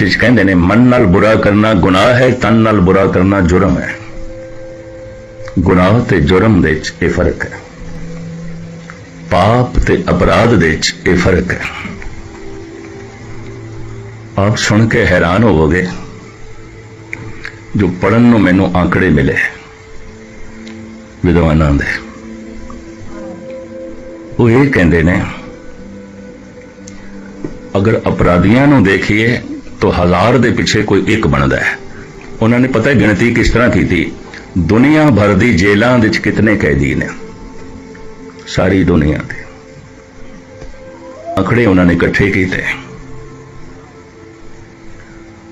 ਫਾਰਸੀ ਕਹਿੰਦੇ ਨੇ, ਮਨ ਨਾਲ ਬੁਰਾ ਕਰਨਾ ਗੁਨਾਹ ਹੈ, ਤਨ ਨਾਲ ਬੁਰਾ ਕਰਨਾ ਜੁਰਮ ਹੈ। ਗੁਨਾਹ ਤੇ ਜੁਰਮ ਦੇ ਵਿੱਚ ਇਹ ਫ਼ਰਕ ਹੈ। ਪਾਪ ਤੇ ਅਪਰਾਧ ਦੇ ਵਿੱਚ ਇਹ ਫ਼ਰਕ ਹੈ। ਆਪ ਸੁਣ ਕੇ ਹੈਰਾਨ ਹੋਵੋਗੇ, ਜੋ ਪੜਨ ਨੂੰ ਮੈਨੂੰ ਆંકੜੇ ਮਿਲੇ ਵਿਦਵਾਨਾਂ ਦੇ ਉਹ ਇਹ ਕਹਿੰਦੇ ਨੇ, ਅਗਰ ਅਪਰਾਧੀਆਂ ਨੂੰ ਦੇਖੀਏ ਤਾਂ ਹਜ਼ਾਰ ਦੇ ਪਿੱਛੇ ਕੋਈ ਇੱਕ ਬਣਦਾ ਹੈ। ਉਹਨਾਂ ਨੇ ਪਤਾ ਹੈ ਗਿਣਤੀ ਕਿਸ ਤਰ੍ਹਾਂ ਕੀਤੀ? ਦੁਨੀਆ ਭਰ ਦੀ ਜੇਲਾਂ ਵਿੱਚ ਕਿਤਨੇ ਕੈਦੀ ਨੇ? ਸਾਰੀ ਦੁਨੀਆ ਦੇ ਅਖੜੇ ਉਹਨਾਂ ਨੇ ਇਕੱਠੇ ਕੀਤੇ।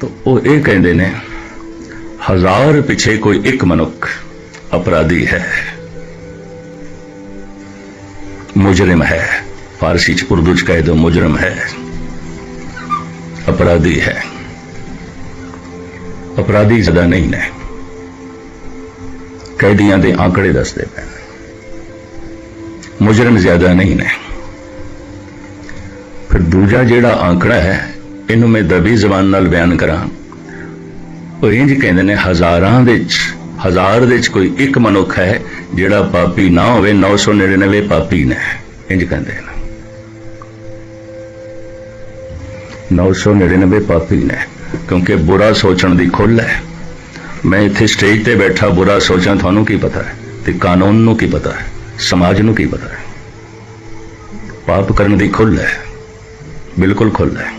ਤਾਂ ਉਹ ਇਹ ਕਹਿੰਦੇ ਨੇ, ਹਜ਼ਾਰ ਪਿੱਛੇ ਕੋਈ ਇੱਕ ਮਨੁੱਖ ਅਪਰਾਧੀ ਹੈ। ਮੁਜਰਮ ਹੈ। ਫਾਰਸੀ ਚ ਉਰਦੂ ਚ ਕਹੇ ਦੋ ਮੁਜਰਮ ਹੈ। ਅਪਰਾਧੀ ਹੈ। ਅਪਰਾਧੀ ਜ਼ਿਆਦਾ ਨਹੀਂ ਨੇ। ਕੈਦੀਆਂ ਦੇ ਆંકੜੇ ਦੱਸਦੇ ਪਏ ਮੁਜਰਮ ਜ਼ਿਆਦਾ ਨਹੀਂ ਨੇ। ਫਿਰ ਦੂਜਾ ਜਿਹੜਾ ਆંકੜਾ ਹੈ, ਇਹਨੂੰ ਮੈਂ ਦਬੀ ਜ਼ਬਾਨ ਨਾਲ ਬਿਆਨ ਕਰਾਂ। ਉਹ ਇੰਜ ਕਹਿੰਦੇ ਨੇ, ਹਜ਼ਾਰਾਂ ਦੇ ਵਿੱਚ ਹਜ਼ਾਰ ਦੇ ਵਿੱਚ ਕੋਈ ਇੱਕ ਮਨੁੱਖ ਹੈ ਜਿਹੜਾ ਪਾਪੀ ਨਾ ਹੋਵੇ 999 ਪਾਪੀ ਨੇ। ਇੰਜ ਕਹਿੰਦੇ ਨੇ। 999 ਪਾਪੀ ਨੇ, ਕਿਉਂਕਿ ਬੁਰਾ ਸੋਚਣ ਦੀ ਖੁੱਲ੍ਹ ਹੈ। ਮੈਂ ਇੱਥੇ ਸਟੇਜ ਤੇ ਬੈਠਾ, ਬੁਰਾ ਸੋਚਾਂ, ਤੁਹਾਨੂੰ ਕੀ ਪਤਾ ਹੈ? ਤੇ ਕਾਨੂੰਨ ਨੂੰ ਕੀ ਪਤਾ ਹੈ? ਸਮਾਜ ਨੂੰ ਕੀ ਪਤਾ ਹੈ? ਪਾਪ ਕਰਨ ਦੀ ਖੁੱਲ੍ਹ ਹੈ। ਬਿਲਕੁਲ ਖੁੱਲ੍ਹ ਹੈ।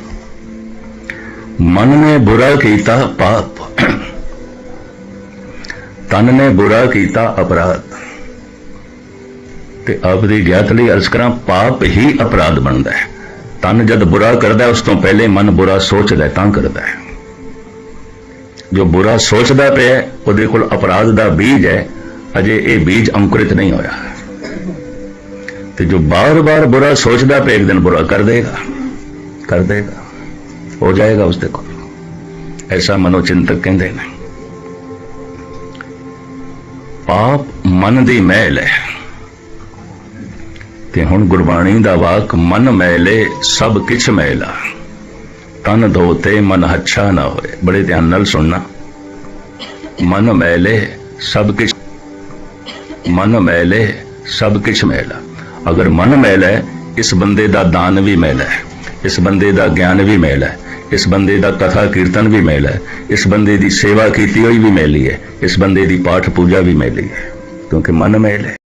ਮਨ ਨੇ ਬੁਰਾ ਕੀਤਾ, ਪਾਪ। ਤਨ ਨੇ ਬੁਰਾ ਕੀਤਾ, ਅਪਰਾਧ। ਤੇ ਆਪ ਦੀ ਗਿਆਤ ਲਈ ਅਰਜ਼ ਕਰਾਂ, ਪਾਪ ਹੀ ਅਪਰਾਧ ਬਣਦਾ ਹੈ। ਤਨ ਜਦ ਬੁਰਾ ਕਰਦਾ ਉਸ ਤੋਂ ਪਹਿਲੇ ਮਨ ਬੁਰਾ ਸੋਚਦਾ ਤਾਂ ਕਰਦਾ ਹੈ। ਜੋ ਬੁਰਾ ਸੋਚਦਾ ਪਿਆ ਉਹਦੇ ਕੋਲ ਅਪਰਾਧ ਦਾ ਬੀਜ ਹੈ, ਅਜੇ ਇਹ ਬੀਜ ਅੰਕੁਰਿਤ ਨਹੀਂ ਹੋਇਆ। ਤੇ ਜੋ ਬਾਰ-ਬਾਰ ਬੁਰਾ ਸੋਚਦਾ ਪਿਆ, ਇੱਕ ਦਿਨ ਬੁਰਾ ਕਰ ਦੇਗਾ। ਕਰ ਦੇਗਾ। ਹੋ ਜਾਏਗਾ ਉਸਦੇ ਕੋਲ। ਐਸਾ ਮਨੋਚਿੰਤਕ ਕਹਿੰਦੇ ਨੇ। ਪਾਪ ਮਨ ਦੀ ਮਹਿਲ ਹੈ। ਤੇ ਹੁਣ ਗੁਰਬਾਣੀ ਦਾ ਵਾਕ ਮਨ ਮੈਲੇ, ਸਭ ਕਿਛ ਮੈਲਾ। ਤਨ ਧੋਤੇ ਮਨ ਹੱਛਾ ਨਾ ਹੋਏ। ਬੜੇ ਧਿਆਨ ਨਾਲ ਸੁਣਨਾ। ਮਨ ਮੈਲੇ, ਸਭ ਕਿਛ ਮਨ ਮੈਲੇ, ਸਭ ਕਿਛ ਮੈਲਾ। ਅਗਰ ਮਨ ਮੈਲਾ ਹੈ ਇਸ ਬੰਦੇ ਦਾ ਦਾਨ ਵੀ ਮੈਲਾ। ਹੈ ਇਸ ਬੰਦੇ ਦਾ ਗਿਆਨ ਵੀ ਮੈਲਾ। ਹੈ ਇਸ ਬੰਦੇ ਦਾ ਕਥਾ ਕੀਰਤਨ ਵੀ ਮੈਲਾ। ਹੈ ਇਸ ਬੰਦੇ ਦੀ ਸੇਵਾ ਕੀਤੀ ਹੋਈ ਵੀ ਮੈਲੀ ਹੈ। ਇਸ ਬੰਦੇ ਦੀ ਪਾਠ ਪੂਜਾ ਵੀ ਮੈਲੀ ਹੈ। ਕਿਉਂਕਿ ਮਨ ਮੈਲ। ਹੈ